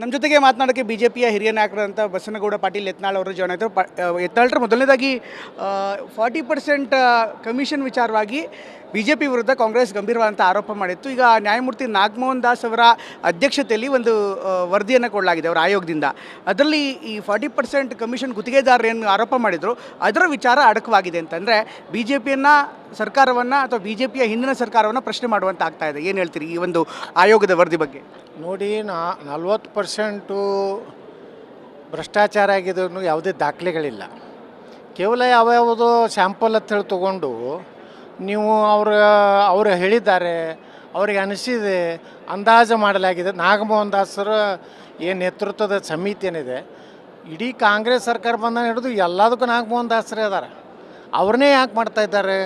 ನಮ್ಮ ಜೊತೆಗೆ ಮಾತನಾಡೋಕ್ಕೆ B J ಪಿಯ ಹಿರಿಯ ನಾಯಕರಾದಂಥ ಬಸನಗೌಡ ಪಾಟೀಲ್ ಯತ್ನಾಳ್ ಅವರು ಜಾಯ್ನ್ ಆಯಿತು ಪ ಮೊದಲನೇದಾಗಿ ಫಾರ್ಟಿ ಪರ್ಸೆಂಟ್ ಕಮಿಷನ್ ವಿಚಾರವಾಗಿ ಬಿ ಜೆ ಪಿ ವಿರುದ್ಧ ಕಾಂಗ್ರೆಸ್ ಗಂಭೀರವಾದಂಥ ಆರೋಪ ಮಾಡಿತ್ತು. ಈಗ ನ್ಯಾಯಮೂರ್ತಿ ನಾಗಮೋಹನ್ ದಾಸ್ ಅವರ ಅಧ್ಯಕ್ಷತೆಯಲ್ಲಿ ಒಂದು ವರದಿಯನ್ನು ಕೊಡಲಾಗಿದೆ ಅವರ ಆಯೋಗದಿಂದ. ಅದರಲ್ಲಿ ಈ ಫಾರ್ಟಿ ಪರ್ಸೆಂಟ್ ಕಮಿಷನ್ ಗುತ್ತಿಗೆದಾರರು ಏನು ಆರೋಪ ಮಾಡಿದರು, ಅದರ ವಿಚಾರ ಅಡಕವಾಗಿದೆ ಅಂತಂದರೆ ಬಿ ಜೆ ಪಿಯನ್ನು ಸರ್ಕಾರವನ್ನು ಅಥವಾ ಬಿ ಜೆ ಪಿಯ ಹಿಂದಿನ ಸರ್ಕಾರವನ್ನು ಪ್ರಶ್ನೆ ಮಾಡುವಂತ ಆಗ್ತಾ ಇದೆ. ಏನು ಹೇಳ್ತೀರಿ ಈ ಒಂದು ಆಯೋಗದ ವರದಿ ಬಗ್ಗೆ? ನೋಡಿ, ನಾ ನಲ್ವತ್ತು ಪರ್ಸೆಂಟು ಭ್ರಷ್ಟಾಚಾರ ಆಗಿದ್ದು ಯಾವುದೇ ದಾಖಲೆಗಳಿಲ್ಲ. ಕೇವಲ ಯಾವ್ಯಾವುದೋ ಸ್ಯಾಂಪಲ್ ಅಂತ ಹೇಳಿ ತೊಗೊಂಡು ನೀವು ಅವ್ರ, ಅವರು ಹೇಳಿದ್ದಾರೆ, ಅವ್ರಿಗೆ ಅನಿಸಿದೆ, ಅಂದಾಜು ಮಾಡಲಾಗಿದೆ. ನಾಗಮೋಹನ್ ದಾಸರ ಏನು ನೇತೃತ್ವದ ಸಮಿತಿ ಏನಿದೆ, ಇಡೀ ಕಾಂಗ್ರೆಸ್ ಸರ್ಕಾರ ಬಂದ ಹಿಡಿದು ಎಲ್ಲದಕ್ಕೂ ನಾಗಮೋಹನ್ ದಾಸರೇ ಅದಾರೆ ಅವ್ರನ್ನೇ ಯಾಕೆ ಮಾಡ್ತಾ ಇದ್ದಾರೆ?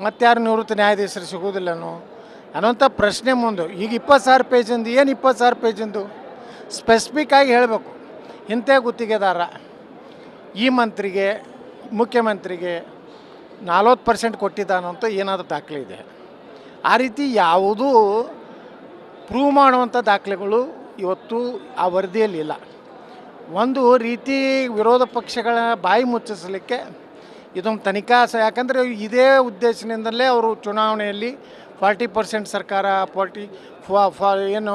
ಮತ್ತಾರು ನಿವೃತ್ತ ನ್ಯಾಯಾಧೀಶರು ಸಿಗೋದಿಲ್ಲನೋ ಅನ್ನೋಂಥ ಪ್ರಶ್ನೆ ಮುಂದೆ. ಈಗ ಇಪ್ಪತ್ತು ಸಾವಿರ ಪೇಜಿಂದು, ಏನು ಇಪ್ಪತ್ತು ಸಾವಿರ ಪೇಜಿಂದು? ಸ್ಪೆಸಿಫಿಕ್ ಆಗಿ ಹೇಳಬೇಕು. ಇಂಥ ಗುತ್ತಿಗೆದಾರ, ಈ ಮಂತ್ರಿಗೆ, ಮುಖ್ಯಮಂತ್ರಿಗೆ ನಲ್ವತ್ತು ಪರ್ಸೆಂಟ್ ಕೊಟ್ಟಿದ್ದಾನಂತ ಏನಾದರೂ ದಾಖಲೆ ಇದೆ. ಆ ರೀತಿ ಯಾವುದೂ ಪ್ರೂವ್ ಮಾಡುವಂಥ ದಾಖಲೆಗಳು ಇವತ್ತು ಆ ವರದಿಯಲ್ಲಿ ಇಲ್ಲ. ಒಂದು ರೀತಿ ವಿರೋಧ ಪಕ್ಷಗಳ ಬಾಯಿ ಮುಚ್ಚಿಸಲಿಕ್ಕೆ ಇದೊಂದು ತನಿಖಾ ಸ ಯಾಕಂದರೆ ಇದೇ ಉದ್ದೇಶದಿಂದಲೇ ಅವರು ಚುನಾವಣೆಯಲ್ಲಿ ಫಾರ್ಟಿ ಪರ್ಸೆಂಟ್ ಸರ್ಕಾರ ಫಾರ್ಟಿ ಫಾ ಫಾ ಏನು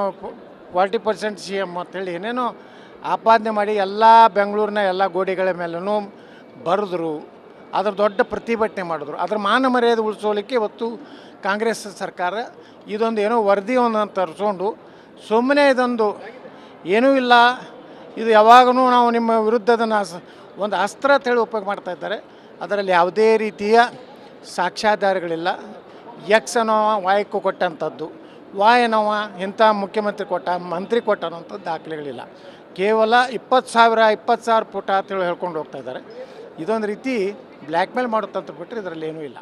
ಫಾರ್ಟಿ ಪರ್ಸೆಂಟ್ ಸಿ ಎಂ ಅಂತೇಳಿ ಏನೇನೋ ಆಪಾದನೆ ಮಾಡಿ ಎಲ್ಲ ಬೆಂಗಳೂರಿನ ಎಲ್ಲ ಗೋಡೆಗಳ ಮೇಲೂ ಬರೆದ್ರು. ಅದ್ರ ದೊಡ್ಡ ಪ್ರತಿಭಟನೆ ಮಾಡಿದ್ರು. ಅದ್ರ ಮಾನ ಮರ್ಯಾದೆ ಉಳಿಸೋಲಿಕ್ಕೆ ಇವತ್ತು ಕಾಂಗ್ರೆಸ್ ಸರ್ಕಾರ ಇದೊಂದು ಏನೋ ವರದಿ ಒಂದು ತರಿಸ್ಕೊಂಡು ಸುಮ್ಮನೆ ಇದೊಂದು ಏನೂ ಇಲ್ಲ. ಇದು ಯಾವಾಗೂ ನಾವು ನಿಮ್ಮ ವಿರುದ್ಧದ ಒಂದು ಅಸ್ತ್ರ ಅಂತ ಹೇಳಿ ಉಪಯೋಗ ಮಾಡ್ತಾ ಇದ್ದಾರೆ. ಅದರಲ್ಲಿ ಯಾವುದೇ ರೀತಿಯ ಸಾಕ್ಷ್ಯಾಧಾರಗಳಿಲ್ಲ. ಎಕ್ಸ್ ಅನ್ನೋ ವಾಯಕ್ಕೂ ಕೊಟ್ಟಂಥದ್ದು ವಾಯ್ ಅನ್ನೋವ ಇಂಥ ಮುಖ್ಯಮಂತ್ರಿ ಕೊಟ್ಟ, ಮಂತ್ರಿ ಕೊಟ್ಟ ಅನ್ನೋಂಥ ದಾಖಲೆಗಳಿಲ್ಲ. ಕೇವಲ ಇಪ್ಪತ್ತು ಸಾವಿರ ಇಪ್ಪತ್ತು ಸಾವಿರ ಪುಟ ಅಂತೇಳಿ ಹೇಳ್ಕೊಂಡು ಹೋಗ್ತಾ ಇದ್ದಾರೆ. ಇದೊಂದು ರೀತಿ ಬ್ಲ್ಯಾಕ್ಮೇಲ್ ಮಾಡುತ್ತಂತ ಬಿಟ್ಟರೆ ಇದರಲ್ಲಿ ಏನೂ ಇಲ್ಲ.